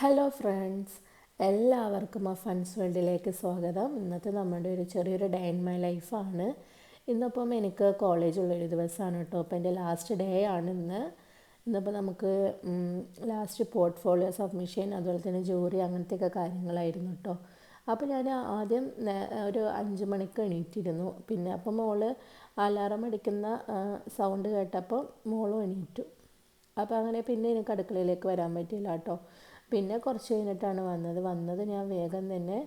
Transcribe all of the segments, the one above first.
Hello friends എല്ലാവർക്കും ആ ഫൺസ് വേൾഡിലേക്ക് സ്വാഗതം. ഇന്നത്തെ നമ്മുടെ ഒരു ചെറിയൊരു ഡേ ഇൻ മൈ ലൈഫാണ് ഇന്നിപ്പം എനിക്ക് കോളേജുള്ളൊരു ദിവസമാണ് കേട്ടോ. അപ്പോൾ എന്റെ ലാസ്റ്റ് ഡേ ആണ് ഇന്ന്. ഇന്നിപ്പോൾ നമുക്ക് ലാസ്റ്റ് പോർട്ട്ഫോളിയോ സബ്മിഷൻ അതുപോലെ തന്നെ ജൂറി അങ്ങനത്തെയൊക്കെ കാര്യങ്ങളായിരുന്നു കേട്ടോ. അപ്പോൾ ഞാൻ ആദ്യം ഒരു അഞ്ച് മണിക്ക് എണീറ്റിരുന്നു. പിന്നെ അപ്പോൾ മോൾ അലാറം അടിക്കുന്ന സൗണ്ട് കേട്ടപ്പോൾ മോളും എണീറ്റു. അപ്പോൾ അങ്ങനെ പിന്നെ എനിക്ക് അടുക്കളയിലേക്ക് വരാൻ പറ്റിയില്ല കേട്ടോ. പിന്നെ കുറച്ച് കഴിഞ്ഞിട്ടാണ് വന്നത്. വന്നത് ഞാൻ വേഗം തന്നെ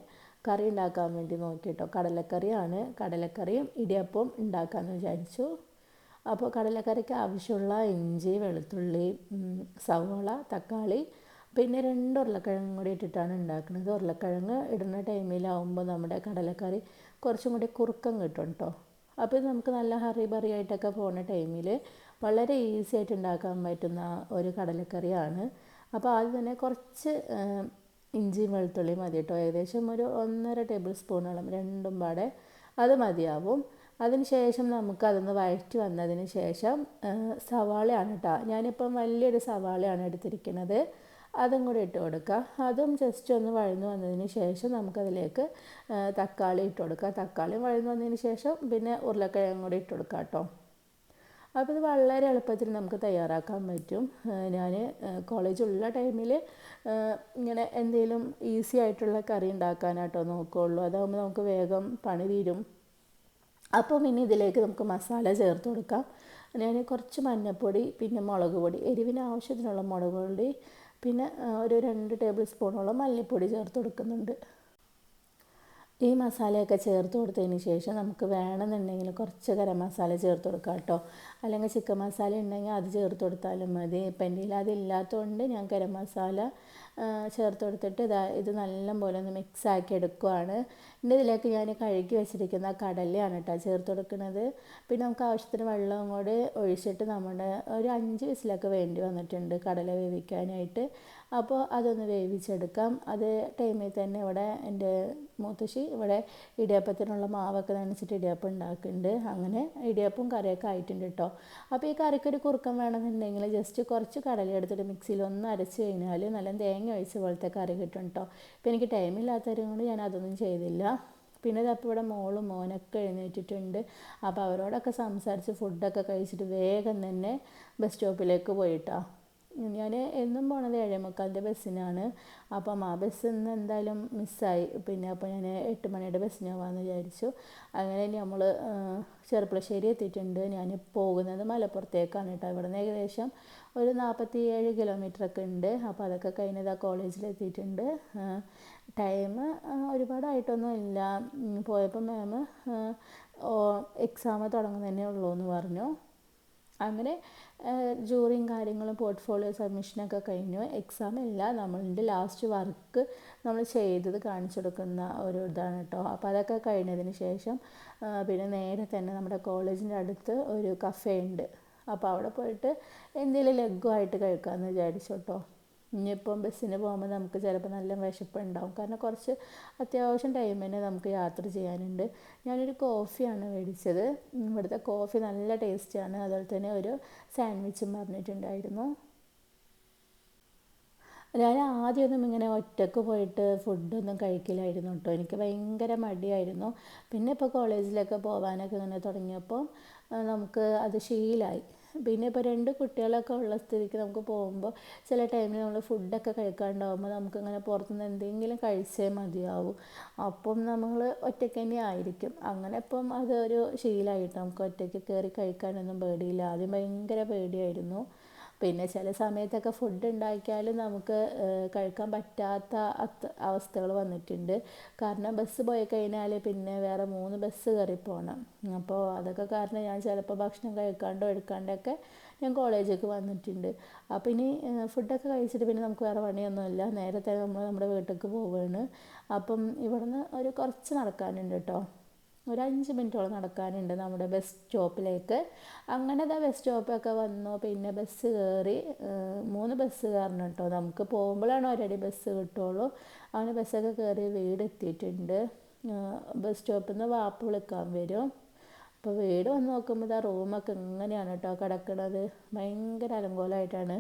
കറി ഉണ്ടാക്കാൻ വേണ്ടി നോക്കി കേട്ടോ കടലക്കറിയാണ്. കടലക്കറിയും ഇടിയപ്പവും ഉണ്ടാക്കാമെന്ന് വിചാരിച്ചു. അപ്പോൾ കടലക്കറിക്ക് ആവശ്യമുള്ള ഇഞ്ചി വെളുത്തുള്ളി സവോള തക്കാളി പിന്നെ രണ്ട് ഉരുളക്കിഴങ്ങ് കൂടി ഇട്ടിട്ടാണ് ഉണ്ടാക്കുന്നത്. ഉരുളക്കിഴങ്ങ് ഇടുന്ന ടൈമിലാവുമ്പോൾ നമ്മുടെ കടലക്കറി കുറച്ചും കൂടി കുറുക്കം കിട്ടും കേട്ടോ അപ്പോൾ ഇത് നമുക്ക് നല്ല ഹറി ബറി ആയിട്ടൊക്കെ പോകുന്ന ടൈമിൽ വളരെ ഈസി ആയിട്ട് ഉണ്ടാക്കാൻ പറ്റുന്ന ഒരു കടലക്കറിയാണ്. അപ്പോൾ ആദ്യം തന്നെ കുറച്ച് ഇഞ്ചിയും വെളുത്തുള്ളിയും മതി കേട്ടോ. ഏകദേശം ഒരു ഒന്നര ടേബിൾ സ്പൂണോളം രണ്ടും പാടെ അത് മതിയാവും. അതിന് ശേഷം നമുക്ക് അതൊന്ന് വഴറ്റി വന്നതിന് ശേഷം സവാളയാണ് കേട്ടോ. ഞാനിപ്പം വലിയൊരു സവാളയാണ് എടുത്തിരിക്കുന്നത്. അതും കൂടി ഇട്ട് കൊടുക്കുക അതും ജസ്റ്റ് ഒന്ന് വഴന്നു വന്നതിന് ശേഷം നമുക്കതിലേക്ക് തക്കാളി ഇട്ട് കൊടുക്കുക തക്കാളി വഴന്നു വന്നതിന് ശേഷം പിന്നെ ഉരുളക്കിഴങ്ങും കൂടി ഇട്ട് കൊടുക്കുക കേട്ടോ. അപ്പോൾ ഇത് വളരെ എളുപ്പത്തിൽ നമുക്ക് തയ്യാറാക്കാൻ പറ്റും. ഞാൻ കോളേജുള്ള ടൈമിൽ ഇങ്ങനെ എന്തെങ്കിലും ഈസി ആയിട്ടുള്ള കറി ഉണ്ടാക്കാനായിട്ടോ നോക്കുകയുള്ളൂ അതാകുമ്പോൾ നമുക്ക് വേഗം പണി തീരും. അപ്പോൾ പിന്നെ ഇതിലേക്ക് നമുക്ക് മസാല ചേർത്ത് കൊടുക്കാം. ഞാൻ കുറച്ച് മഞ്ഞൾപ്പൊടി പിന്നെ മുളക് പൊടി എരിവിന് ആവശ്യത്തിനുള്ള മുളക് പൊടി പിന്നെ ഒരു രണ്ട് ടേബിൾ സ്പൂണോളം മല്ലിപ്പൊടി ചേർത്ത് കൊടുക്കുന്നുണ്ട്. ഈ മസാലയൊക്കെ ചേർത്ത് കൊടുത്തതിന് ശേഷം നമുക്ക് വേണമെന്നുണ്ടെങ്കിൽ കുറച്ച് ഗരം മസാല ചേർത്ത് കൊടുക്കാം കേട്ടോ. അല്ലെങ്കിൽ ചിക്കൻ മസാല ഉണ്ടെങ്കിൽ അത് ചേർത്ത് കൊടുത്താലും മതി. ഇപ്പം എന്റെ കയ്യിൽ അതില്ലാത്തതുകൊണ്ട് ഞാൻ ഗരം മസാല ചേർത്ത് കൊടുത്തിട്ട് ഇതാ ഇത് നല്ലപോലെ ഒന്ന് മിക്സ് ആക്കി എടുക്കുവാണ്. എന്റെ ഇതിലേക്ക് ഞാൻ കഴുകി വെച്ചിരിക്കുന്ന കടലയാണ് കേട്ടോ ചേർത്ത് കൊടുക്കുന്നത്. പിന്നെ നമുക്ക് ആവശ്യത്തിന് വെള്ളവും കൂടെ ഒഴിച്ചിട്ട് നമ്മുടെ ഒരു അഞ്ച് വിസിലൊക്കെ വേണ്ടി വന്നിട്ടുണ്ട് കടല വേവിക്കാനായിട്ട്. അപ്പോൾ അതൊന്ന് വേവിച്ചെടുക്കാം. അത് ടൈമിൽ തന്നെ ഇവിടെ എന്റെ മൂത്തശ്ശി ഇവിടെ ഇടിയപ്പത്തിനുള്ള മാവൊക്കെ നനച്ചിട്ട് ഇടിയപ്പം ഉണ്ടാക്കുന്നുണ്ട്. അങ്ങനെ ഇടിയപ്പം കറിയൊക്കെ ആയിട്ടുണ്ട് കേട്ടോ അപ്പോൾ ഈ കറിക്കൊരു കുറുക്കം വേണമെന്നുണ്ടെങ്കിൽ ജസ്റ്റ് കുറച്ച് കടല എടുത്തിട്ട് മിക്സിയിൽ ഒന്ന് അരച്ച് കഴിഞ്ഞാൽ നല്ല തേങ്ങ ഒഴിച്ച പോലത്തെ കറി കിട്ടും കേട്ടോ അപ്പം എനിക്ക് ടൈമില്ലാത്തവരും കൊണ്ട് ഞാൻ അതൊന്നും ചെയ്തില്ല. പിന്നെ ഇതപ്പോൾ ഇവിടെ മോളും മോനൊക്കെ എഴുന്നേറ്റിട്ടുണ്ട്. അപ്പോൾ അവരോടൊക്കെ സംസാരിച്ച് ഫുഡൊക്കെ കഴിച്ചിട്ട് വേഗം തന്നെ ബസ് സ്റ്റോപ്പിലേക്ക് പോയിട്ടാ. ഞാൻ എന്നും പോണത് ഏഴേമുക്കാലിന്റെ ബസ്സിനാണ്. അപ്പം ആ ബസ് ഇന്ന് എന്തായാലും മിസ്സായി. പിന്നെ അപ്പോൾ ഞാൻ എട്ട് മണിയുടെ ബസ്സിന് പോകാമെന്ന് വിചാരിച്ചു. അങ്ങനെ നമ്മൾ ചെറുപ്പളശ്ശേരി എത്തിയിട്ടുണ്ട്. ഞാൻ പോകുന്നത് മലപ്പുറത്തേക്കാണ് കേട്ടോ. ഇവിടെ നിന്ന് ഏകദേശം ഒരു നാൽപ്പത്തി ഏഴ് കിലോമീറ്റർ ഒക്കെ ഉണ്ട്. അപ്പോൾ അതൊക്കെ കഴിഞ്ഞത് ആ കോളേജിൽ എത്തിയിട്ടുണ്ട് ടൈം ഒരുപാടായിട്ടൊന്നും ഇല്ല പോയപ്പോൾ മാം എക്സാം തുടങ്ങുന്നതന്നെ ഉള്ളൂ എന്ന് പറഞ്ഞു. അങ്ങനെ ജൂറിയും കാര്യങ്ങളും പോർട്ട്ഫോളിയോ സബ്മിഷനൊക്കെ കഴിഞ്ഞു. എക്സാം ഇല്ല. നമ്മളുടെ ലാസ്റ്റ് വർക്ക് നമ്മൾ ചെയ്തത് കാണിച്ചു കൊടുക്കുന്ന ഒരു ഇതാണ് കേട്ടോ അപ്പോൾ അതൊക്കെ കഴിഞ്ഞതിന് ശേഷം പിന്നെ നേരെ തന്നെ നമ്മുടെ കോളേജിന്റെ അടുത്ത് ഒരു കഫേ ഉണ്ട്. അപ്പോൾ അവിടെ പോയിട്ട് എന്തെങ്കിലും ലഘുവായിട്ട് കഴിക്കാമെന്ന് വിചാരിച്ചു കേട്ടോ ഇനിയിപ്പം ബസ്സിന് പോകുമ്പോൾ നമുക്ക് ചിലപ്പോൾ നല്ല വിശപ്പുണ്ടാവും കാരണം കുറച്ച് അത്യാവശ്യം ടൈം തന്നെ നമുക്ക് യാത്ര ചെയ്യാനുണ്ട്. ഞാനൊരു കോഫിയാണ് മേടിച്ചത്. ഇവിടുത്തെ കോഫി നല്ല ടേസ്റ്റാണ് അതുപോലെ തന്നെ ഒരു സാൻഡ്വിച്ചും പറഞ്ഞിട്ടുണ്ടായിരുന്നു. ഞാൻ ആദ്യമൊന്നും ഇങ്ങനെ ഒറ്റയ്ക്ക് പോയിട്ട് ഫുഡൊന്നും കഴിക്കില്ലായിരുന്നു കേട്ടോ. എനിക്ക് ഭയങ്കര മടിയായിരുന്നു. പിന്നെ ഇപ്പോൾ കോളേജിലൊക്കെ പോകാനൊക്കെ ഇങ്ങനെ തുടങ്ങിയപ്പോൾ നമുക്ക് അത് ശീലമായി പിന്നെ ഇപ്പോൾ രണ്ട് കുട്ടികളൊക്കെ ഉള്ള സ്ഥിതിക്ക് നമുക്ക് പോകുമ്പോൾ ചില ടൈമിൽ നമ്മൾ ഫുഡൊക്കെ കഴിക്കാണ്ടാവുമ്പോൾ നമുക്കിങ്ങനെ പുറത്തുനിന്ന് എന്തെങ്കിലും കഴിച്ചേ മതിയാവും. അപ്പം നമ്മൾ ഒറ്റയ്ക്ക് തന്നെ ആയിരിക്കും. അങ്ങനെ ഇപ്പം അതൊരു ശീലമായിട്ട് നമുക്ക് ഒറ്റയ്ക്ക് കയറി കഴിക്കാനൊന്നും പേടിയില്ല. ആദ്യം ഭയങ്കര പേടിയായിരുന്നു. പിന്നെ ചില സമയത്തൊക്കെ ഫുഡ് ഉണ്ടാക്കിയാലും നമുക്ക് കഴിക്കാൻ പറ്റാത്ത അവസ്ഥകൾ വന്നിട്ടുണ്ട്. കാരണം ബസ് പോയി കഴിഞ്ഞാൽ പിന്നെ വേറെ മൂന്ന് ബസ് കയറി പോകണം അപ്പോൾ അതൊക്കെ കാരണം ഞാൻ ചിലപ്പോൾ ഭക്ഷണം കഴിക്കാണ്ടോ എടുക്കാണ്ടൊക്കെ ഞാൻ കോളേജിലേക്ക് വന്നിട്ടുണ്ട്. അപ്പോൾ ഇനി ഫുഡൊക്കെ കഴിച്ചിട്ട് പിന്നെ നമുക്ക് വേറെ പണിയൊന്നുമില്ല. നേരത്തെ നമ്മൾ നമ്മുടെ വീട്ടിലേക്ക് പോവുകയാണ് അപ്പം ഇവിടുന്ന് ഒരു കുറച്ച് നടക്കാനുണ്ട് കേട്ടോ ഒരു അഞ്ച് മിനിറ്റോളം നടക്കാനുണ്ട് നമ്മുടെ ബസ് സ്റ്റോപ്പിലേക്ക്. അങ്ങനെ ആ ബസ് സ്റ്റോപ്പൊക്കെ വന്നു. പിന്നെ ബസ് കയറി മൂന്ന് ബസ് കയറണം കേട്ടോ നമുക്ക് പോകുമ്പോഴാണ് ഒരടി ബസ് കിട്ടുള്ളൂ. അങ്ങനെ ബസ്സൊക്കെ കയറി വീടെത്തിയിട്ടുണ്ട്. ബസ് സ്റ്റോപ്പിൽ നിന്ന് വാപ്പ് വിളിക്കാൻ വരും. അപ്പോൾ വീട് വന്ന് നോക്കുമ്പോൾ ആ റൂമൊക്കെ ഇങ്ങനെയാണ് കേട്ടോ കിടക്കുന്നത് ഭയങ്കര അലങ്കോലമായിട്ടാണ്.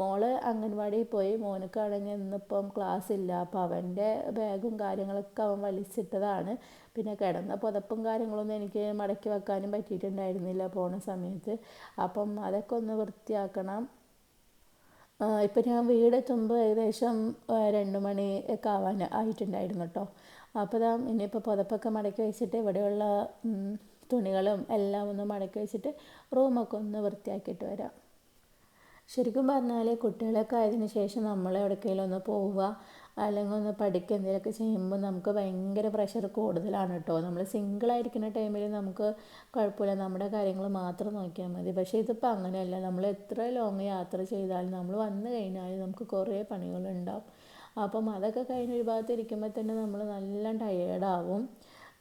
മോൾ അംഗൻവാടിയിൽ പോയി. മോനക്കാണെങ്കിൽ ഇന്നിപ്പം ക്ലാസ് ഇല്ല. അപ്പോൾ അവന്റെ ബാഗും കാര്യങ്ങളൊക്കെ അവൻ വലിച്ചിട്ടതാണ്. പിന്നെ കിടന്ന പുതപ്പും കാര്യങ്ങളൊന്നും എനിക്ക് മടക്കി വെക്കാനും പറ്റിയിട്ടുണ്ടായിരുന്നില്ല പോണ സമയത്ത്. അപ്പം അതൊക്കെ ഒന്ന് വൃത്തിയാക്കണം. ഇപ്പം ഞാൻ വീടെത്തുമ്പോൾ ഏകദേശം രണ്ട് മണി ഒക്കെ ആവാൻ ആയിട്ടുണ്ടായിരുന്നു കേട്ടോ. അപ്പോൾ ഇതാ ഇനിയിപ്പോൾ പുതപ്പൊക്കെ മടക്കി വെച്ചിട്ട് ഇവിടെയുള്ള തുണികളും എല്ലാം ഒന്ന് മടക്കി വെച്ചിട്ട് റൂമൊക്കെ ഒന്ന് വൃത്തിയാക്കിയിട്ട് വരാം. ശരിക്കും പറഞ്ഞാൽ കുട്ടികളൊക്കെ ആയതിനു ശേഷം നമ്മൾ എവിടേക്കെങ്കിലും ഒന്ന് പോവുക അല്ലെങ്കിൽ ഒന്ന് പഠിക്കുക എന്തെങ്കിലുമൊക്കെ ചെയ്യുമ്പോൾ നമുക്ക് ഭയങ്കര പ്രഷർ കൂടുതലാണ് കേട്ടോ നമ്മൾ സിംഗിൾ ആയിരിക്കുന്ന ടൈമിൽ നമുക്ക് കുഴപ്പമില്ല. നമ്മുടെ കാര്യങ്ങൾ മാത്രം നോക്കിയാൽ മതി. പക്ഷേ ഇതിപ്പോൾ അങ്ങനെയല്ല. നമ്മൾ എത്ര ലോങ് യാത്ര ചെയ്താലും നമ്മൾ വന്നു കഴിഞ്ഞാൽ നമുക്ക് കുറേ പണികളുണ്ടാവും. അപ്പം അതൊക്കെ കഴിഞ്ഞ് ഒരു ഭാഗത്ത് ഇരിക്കുമ്പോൾ തന്നെ നമ്മൾ നല്ല ടയേർഡാവും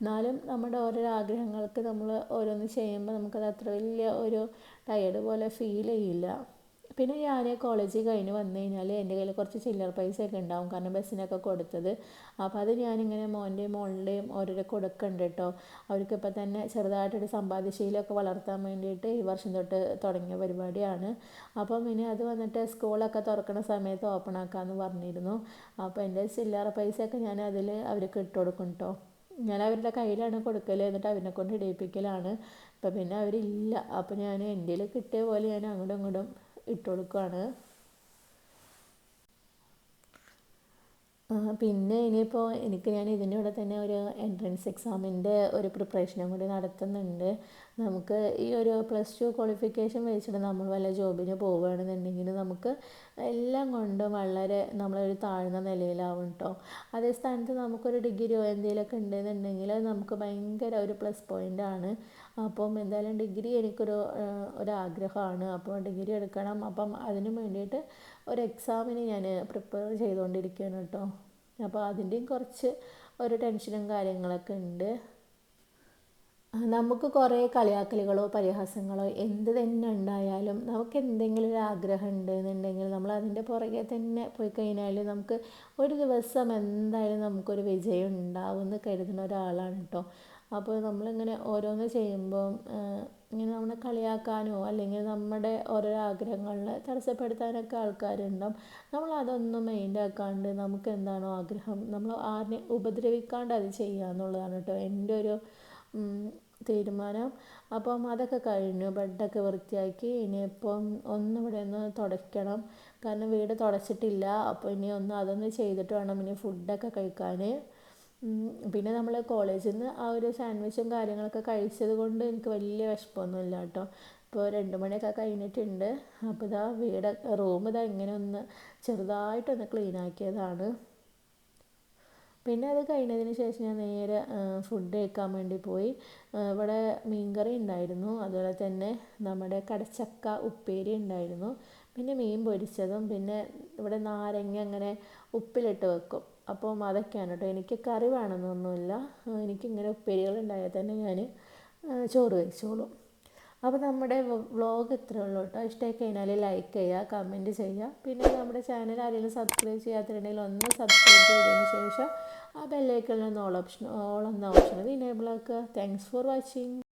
എന്നാലും നമ്മുടെ ഓരോ ആഗ്രഹങ്ങൾക്ക് നമ്മൾ ഓരോന്ന് ചെയ്യുമ്പോൾ നമുക്കത് അത്ര വലിയ ഒരു ടയേർഡ് പോലെ ഫീൽ ചെയ്യില്ല. പിന്നെ ഞാൻ കോളേജിൽ കഴിഞ്ഞ് വന്നു കഴിഞ്ഞാൽ എന്റെ കയ്യിൽ കുറച്ച് ചില്ലറ പൈസയൊക്കെ ഉണ്ടാവും. കാരണം ബസ്സിനൊക്കെ കൊടുത്തത്. അപ്പോൾ അത് ഞാനിങ്ങനെ മോന്റെയും മോളുടെയും ഓരോരോ കൊടുക്കുന്നുണ്ട് കേട്ടോ അവർക്കിപ്പോൾ തന്നെ ചെറുതായിട്ടൊരു സമ്പാദ്യശീലമൊക്കെ വളർത്താൻ വേണ്ടിയിട്ട് ഈ വർഷം തൊട്ട് തുടങ്ങിയ പരിപാടിയാണ്. അപ്പം ഇനി അത് വന്നിട്ട് സ്കൂളൊക്കെ തുറക്കുന്ന സമയത്ത് ഓപ്പൺ ആക്കാമെന്ന് പറഞ്ഞിരുന്നു. അപ്പോൾ എന്റെ ചില്ലറ പൈസയൊക്കെ ഞാൻ അതിൽ അവർക്ക് ഇട്ട് കൊടുക്കും കേട്ടോ ഞാൻ അവരുടെ കയ്യിലാണ് കൊടുക്കൽ എന്നിട്ട് അവരെ കൊണ്ട് ഇടയിപ്പിക്കലാണ്. അപ്പം പിന്നെ അവരില്ല. അപ്പം ഞാൻ എന്റെ കിട്ടിയ പോലെ ഞാൻ അങ്ങോട്ടും ഇങ്ങോട്ടും ഇട്ട് കൊടുക്കുകയാണ് പിന്നെ ഇനിയിപ്പോൾ എനിക്ക് ഞാൻ ഇതിന്റെ കൂടെ തന്നെ ഒരു എൻട്രൻസ് എക്സാമിന്റെ ഒരു പ്രിപ്പറേഷനും കൂടി നടത്തുന്നുണ്ട്. നമുക്ക് ഈ ഒരു പ്ലസ് ടു ക്വാളിഫിക്കേഷൻ വെച്ചിട്ട് നമ്മൾ വല്ല ജോബിന് പോവുകയാണെന്നുണ്ടെങ്കിൽ നമുക്ക് എല്ലാം കൊണ്ടും വളരെ നമ്മളൊരു താഴ്ന്ന നിലയിലാവും കേട്ടോ അതേ സ്ഥാനത്ത് നമുക്കൊരു ഡിഗ്രിയോ എന്തെങ്കിലുമൊക്കെ ഉണ്ടെന്നുണ്ടെങ്കിൽ നമുക്ക് ഭയങ്കര ഒരു പ്ലസ് പോയിന്റ് ആണ്. അപ്പം എന്തായാലും ഡിഗ്രി എനിക്കൊരു ഒരാഗ്രഹമാണ്. അപ്പോൾ ഡിഗ്രി എടുക്കണം. അപ്പം അതിന് വേണ്ടിയിട്ട് ഒരു എക്സാമിന് ഞാൻ പ്രിപ്പയർ ചെയ്തുകൊണ്ടിരിക്കുകയാണ് കേട്ടോ. അപ്പോൾ അതിന്റെയും കുറച്ച് ഒരു ടെൻഷനും കാര്യങ്ങളൊക്കെ ഉണ്ട്. നമുക്ക് കുറേ കളിയാക്കലുകളോ പരിഹാസങ്ങളോ എന്ത് തന്നെ ഉണ്ടായാലും നമുക്ക് എന്തെങ്കിലും ഒരു ആഗ്രഹം ഉണ്ട് എന്നുണ്ടെങ്കിൽ നമ്മൾ അതിന്റെ പുറകെ തന്നെ പോയി കഴിഞ്ഞാൽ നമുക്ക് ഒരു ദിവസം എന്തായാലും നമുക്കൊരു വിജയം ഉണ്ടാവും എന്ന് കരുതുന്ന ഒരാളാണ് കേട്ടോ. അപ്പോൾ നമ്മളിങ്ങനെ ഓരോന്ന് ചെയ്യുമ്പോൾ ഇങ്ങനെ നമ്മളെ കളിയാക്കാനോ അല്ലെങ്കിൽ നമ്മുടെ ഓരോ ആഗ്രഹങ്ങളിൽ തടസ്സപ്പെടുത്താനൊക്കെ ആൾക്കാരുണ്ടാവും. നമ്മൾ അതൊന്നും മൈൻഡാക്കാണ്ട് നമുക്ക് എന്താണോ ആഗ്രഹം നമ്മൾ ആരെ ഉപദ്രവിക്കാണ്ട് അത് ചെയ്യുക എന്നുള്ളതാണ് കേട്ടോ എന്റെ ഒരു തീരുമാനം. അപ്പം അതൊക്കെ കഴിഞ്ഞു ബെഡൊക്കെ വൃത്തിയാക്കി ഇനിയിപ്പം ഒന്നിവിടെ ഒന്ന് തുടയ്ക്കണം. കാരണം വീട് തുടച്ചിട്ടില്ല അപ്പോൾ ഇനി ഒന്ന് അതൊന്ന് ചെയ്തിട്ട് വേണം ഇനി ഫുഡൊക്കെ കഴിക്കാൻ. പിന്നെ നമ്മൾ കോളേജിൽ നിന്ന് ആ ഒരു സാൻഡ്വിച്ചും കാര്യങ്ങളൊക്കെ കഴിച്ചത് കൊണ്ട് എനിക്ക് വലിയ വിശപ്പൊന്നുമില്ല കേട്ടോ ഇപ്പോൾ രണ്ട് മണിയൊക്കെ കഴിഞ്ഞിട്ടുണ്ട്. അപ്പോൾ ഇതാ വീട് റൂം ഇതാ ഇങ്ങനെ ഒന്ന് ചെറുതായിട്ടൊന്ന് ക്ലീൻ ആക്കിയതാണ് പിന്നെ അത് കഴിഞ്ഞതിന് ശേഷം ഞാൻ നേരെ ഫുഡ് കഴിക്കാൻ വേണ്ടി പോയി. ഇവിടെ മീൻകറി ഉണ്ടായിരുന്നു. അതുപോലെ തന്നെ നമ്മുടെ കടച്ചക്ക ഉപ്പേരി ഉണ്ടായിരുന്നു. പിന്നെ മീൻ പൊരിച്ചതും പിന്നെ ഇവിടെ നാരങ്ങ അങ്ങനെ ഉപ്പിലിട്ട് വെക്കും. അപ്പം അതൊക്കെയാണ് കേട്ടോ എനിക്ക് കറി വേണമെന്നൊന്നുമില്ല എനിക്കിങ്ങനെ ഉപ്പേരികൾ ഉണ്ടായാൽ തന്നെ ഞാൻ ചോറ് കഴിച്ചോളും. അപ്പോൾ നമ്മുടെ വ്ളോഗ് ഇത്രേ ഉള്ളൂ കേട്ടോ ഇഷ്ടമായി കഴിഞ്ഞാൽ ലൈക്ക് ചെയ്യുക കമന്റ് ചെയ്യുക. പിന്നെ നമ്മുടെ ചാനൽ ആരെങ്കിലും സബ്സ്ക്രൈബ് ചെയ്യാത്തിട്ടുണ്ടെങ്കിൽ ഒന്ന് സബ്സ്ക്രൈബ് ചെയ്തതിന് ശേഷം ആ ബെല്ലൈക്കണിൽ നിന്ന് ഓൾ ഓപ്ഷൻ ഓൾ എന്ന ഓപ്ഷൻ ഇനേബിൾ ആക്കുക. Thanks for watching